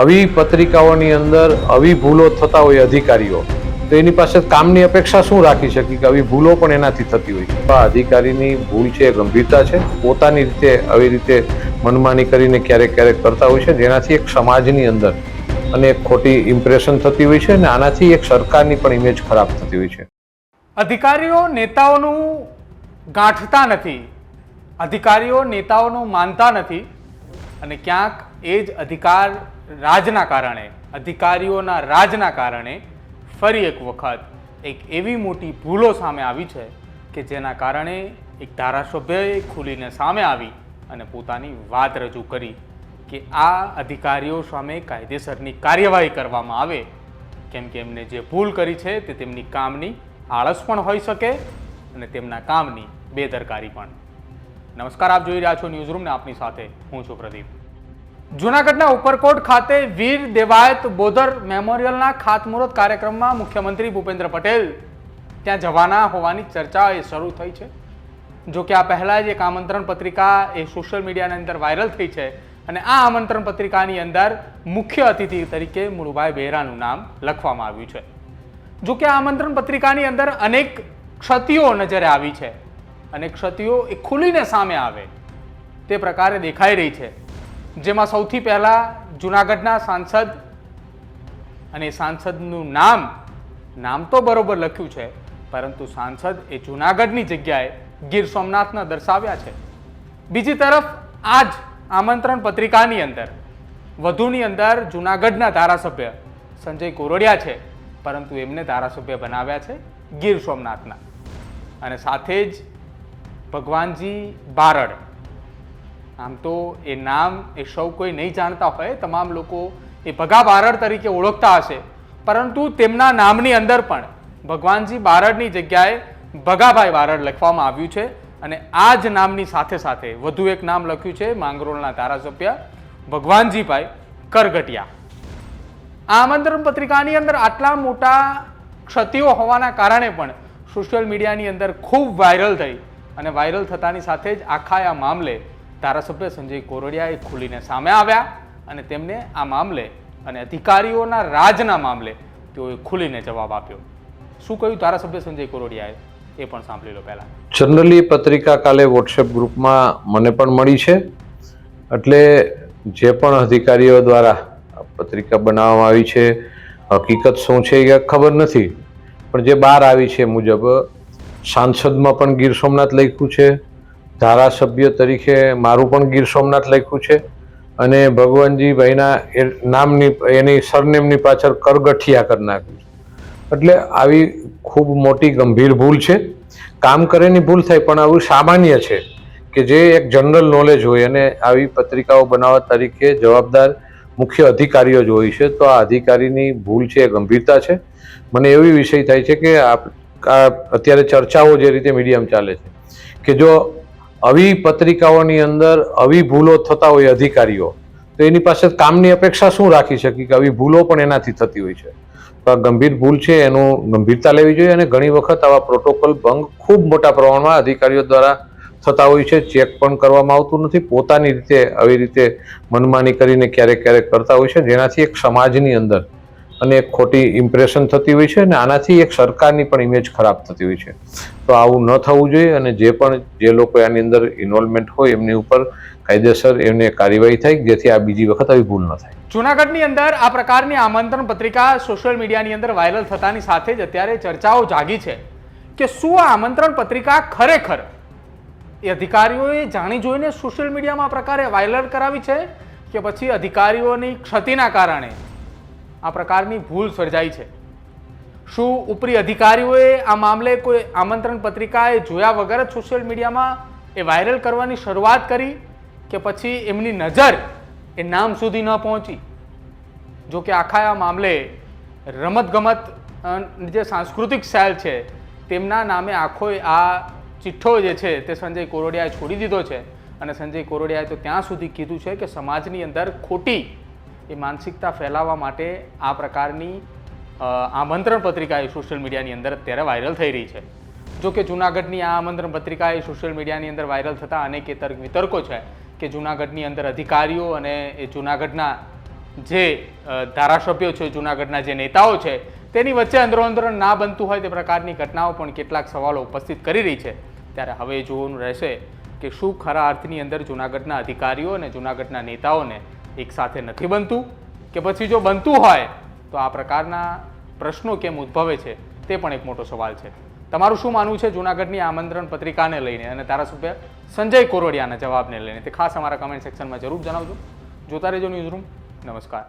આવી પત્રિકાઓની અંદર આવી ભૂલો થતા હોય અધિકારીઓ, તો એની પાસે કામની અપેક્ષા શું રાખી શકી કે આવી ભૂલો પણ એનાથી થતી હોય? આ અધિકારીની ભૂલ છે, ગંભીરતા છે, પોતાની રીતે આવી રીતે મનમાની કરીને ક્યારેક ક્યારેક કરતા હોય છે, જેનાથી એક સમાજની અંદર અને એક ખોટી ઇમ્પ્રેશન થતી હોય છે અને આનાથી એક સરકારની પણ ઇમેજ ખરાબ થતી હોય છે. અધિકારીઓ નેતાઓનું ગાંઠતા નથી, અધિકારીઓ નેતાઓનું માનતા નથી અને ક્યાંક એ જ અધિકાર રાજના કારણે, અધિકારીઓના રાજના કારણે ફરી એક વખત એક એવી મોટી ભૂલો સામે આવી છે કે જેના કારણે એક ધારાસભ્યએ ખુલીને સામે આવી અને પોતાની વાત રજૂ કરી કે આ અધિકારીઓ સામે કાયદેસરની કાર્યવાહી કરવામાં આવે. કેમ કે એમને જે ભૂલ કરી છે તે તેમની કામની આળસ પણ હોઈ શકે અને તેમના કામની બેદરકારી પણ. નમસ્કાર, આપ જોઈ રહ્યા છો ન્યૂઝરૂમને આપની સાથે હું છું પ્રદીપ. જૂનાગઢના ઉપરકોટ ખાતે વીર દેવાયત બોધર મેમોરિયલના ખાતમુહૂર્ત કાર્યક્રમમાં મુખ્યમંત્રી ભૂપેન્દ્ર પટેલ. ત્યાં જવાના હોવાની ચર્ચા એ શરૂ થઈ છે. જો કે આ પહેલાં જ એક આમંત્રણ પત્રિકા એ સોશિયલ મીડિયાની અંદર વાયરલ થઈ છે અને આ આમંત્રણ પત્રિકાની અંદર મુખ્ય અતિથિ તરીકે મુળુભાઈ બેરાનું નામ લખવામાં આવ્યું છે. જો કે આ આમંત્રણ પત્રિકાની અંદર અનેક ક્ષતિઓ નજરે આવી છે. અને ક્ષતિઓ એ ખુલીને સામે આવે. તે પ્રકારે દેખાઈ રહી છે. જેમાં સૌથી પહેલાં જુનાગઢના સાંસદ અને સાંસદનું નામ નામ તો બરોબર લખ્યું છે, પરંતુ સાંસદ એ જુનાગઢની જગ્યાએ ગીર સોમનાથના દર્શાવ્યા છે. બીજી તરફ આ જ આમંત્રણ પત્રિકાની અંદર, વધુની અંદર જુનાગઢના ધારાસભ્ય સંજય કોરોડિયા છે, પરંતુ એમને ધારાસભ્ય બનાવ્યા છે ગીર સોમનાથના. અને સાથે જ ભગવાનજી બારડ. આમ તો એ નામ એ સૌ કોઈ નહીં જાણતા હોય, તમામ લોકો એ ભગા બારડ તરીકે ઓળખતા હશે. પરંતુ તેમના નામની અંદર પણ ભગવાનજી બારડની જગ્યાએ ભગાભાઈ બારડ લખવામાં આવ્યું છે અને આ જ નામની સાથે સાથે વધુ એક નામ લખ્યું છે માંગરોળના ધારાસભ્ય ભગવાનજીભાઈ કરગટિયા. આ આમંત્રણ પત્રિકાની અંદર આટલા મોટા ક્ષતિઓ હોવાના કારણે પણ સોશિયલ મીડિયાની અંદર ખૂબ વાયરલ થઈ અને વાયરલ થતાની સાથે જ આખા આ મામલે ધારાસભ્ય સંજય કોરડિયાએ ખુલીને સામે આવ્યા અને તેમને આ મામલે અને અધિકારીઓના રાજના મામલે તેઓએ ખુલીને જવાબ આપ્યો. શું કહ્યું ધારાસભ્ય સંજય કોરડિયાએ? એ પણ સાંભળી લો પહેલા. જનરલી પત્રિકા કાલે વોટ્સએપ ગ્રુપમાં મને પણ મળી છે. એટલે જે પણ અધિકારીઓ દ્વારા પત્રિકા બનાવવામાં આવી છે, હકીકત શું છે એ ખબર નથી. પણ જે બહાર આવી છે મુજબ, સાંસદમાં પણ ગીર સોમનાથ લખ્યું છે. ધારાસભ્ય તરીકે મારું પણ ગીર સોમનાથ લખ્યું છે અને ભગવાનજીભાઈના એ નામની, એની સરનેમની પાછળ કરગઠિયા કરી નાખ્યું એટલે આવી ખૂબ મોટી ગંભીર ભૂલ છે. કામ કરેની ભૂલ થાય, પણ આવું સામાન્ય છે કે જે એક જનરલ નોલેજ હોય અને આવી પત્રિકાઓ બનાવવા તરીકે જવાબદાર મુખ્ય અધિકારીઓ જ હોય છે, તો આ અધિકારીની ભૂલ છે, એ ગંભીરતા છે. મને એવી વિષય થાય છે કે અત્યારે ચર્ચાઓ જે રીતે મીડિયામાં ચાલે છે, કે જો આવી પત્રિકાઓની અંદર આવી ભૂલો થતા હોય અધિકારીઓ, તો એની પાસે કામની અપેક્ષા શું રાખી શકી કે આવી ભૂલો પણ એનાથી થતી હોય છે? તો આ ગંભીર ભૂલ છે, એનું ગંભીરતા લેવી જોઈએ અને ઘણી વખત આવા પ્રોટોકોલ ભંગ ખૂબ મોટા પ્રમાણમાં અધિકારીઓ દ્વારા થતા હોય છે. ચેક પણ કરવામાં આવતું નથી. પોતાની રીતે આવી રીતે મનમાની કરીને ક્યારેક ક્યારેક કરતા હોય છે. જેનાથી એક સમાજની અંદર અને એક ખોટી ઇમ્પ્રેશન થતી હોય છે અને આનાથી એક સરકારની પણ ઇમેજ ખરાબ થતી હોય છે. તો આવું ન થવું જોઈએ અને જે પણ જે લોકો આની અંદર ઇન્વોલ્વમેન્ટ હોય એમની ઉપર કાયદેસર એમને કાર્યવાહી થાય, જેથી આ બીજી વખત આવી ભૂલ ન થાય. જૂનાગઢની અંદર આ પ્રકારની આમંત્રણ પત્રિકા સોશિયલ મીડિયાની અંદર વાયરલ થતાની સાથે જ અત્યારે ચર્ચાઓ જાગી છે કે શું આ આમંત્રણ પત્રિકા ખરેખર એ અધિકારીઓએ જાણી જોઈને સોશિયલ મીડિયામાં પ્રકારે વાયરલ કરાવી છે કે પછી અધિકારીઓની ક્ષતિના કારણે આ પ્રકારની ભૂલ સર્જાઈ છે. શું ઉપરી અધિકારીઓએ આ મામલે કોઈ આમંત્રણ પત્રિકાએ જોયા વગર જ સોશિયલ મીડિયામાં એ વાયરલ કરવાની શરૂઆત કરી કે પછી એમની નજર એ નામ સુધી ન પહોંચી? જો કે આખા આ મામલે રમતગમત જે સાંસ્કૃતિક સેલ છે, તેમના નામે આખો આ ચિઠ્ઠો જે છે તે સંજય કોરોડિયાએ છોડી દીધો છે. અને સંજય કોરોડિયાએ તો ત્યાં સુધી કીધું છે કે સમાજની અંદર ખોટી એ માનસિકતા ફેલાવવા માટે આ પ્રકારની આમંત્રણ પત્રિકા એ સોશિયલ મીડિયાની અંદર અત્યારે વાયરલ થઈ રહી છે. જો કે જૂનાગઢની આ આમંત્રણ પત્રિકા એ સોશિયલ મીડિયાની અંદર વાયરલ થતાં અનેક એ તર્ક વિતર્કો છે કે જૂનાગઢની અંદર અધિકારીઓ અને એ જૂનાગઢના જે ધારાસભ્યો છે, જૂનાગઢના જે નેતાઓ છે, તેની વચ્ચે અંદરો અંદર ના બનતું હોય તે પ્રકારની ઘટનાઓ પણ કેટલાક સવાલો ઉપસ્થિત કરી રહી છે. ત્યારે હવે જોવાનું રહેશે કે શું ખરા અર્થની અંદર જૂનાગઢના અધિકારીઓ અને જૂનાગઢના નેતાઓને એક સાથે નથી બનતું કે પછી જો બનતું હોય તો આ પ્રકારના પ્રશ્નો કેમ ઉદ્ભવે છે તે પણ એક મોટો સવાલ છે. તમારું શું માનવું છે જૂનાગઢની આમંત્રણ પત્રિકાને લઈને અને ધારાસભ્ય સંજય કોરોડિયાના જવાબને લઈને? તે ખાસ અમારા કમેન્ટ સેક્શનમાં જરૂર જણાવજો. જોતા રહેજો ન્યૂઝ રૂમ નમસ્કાર.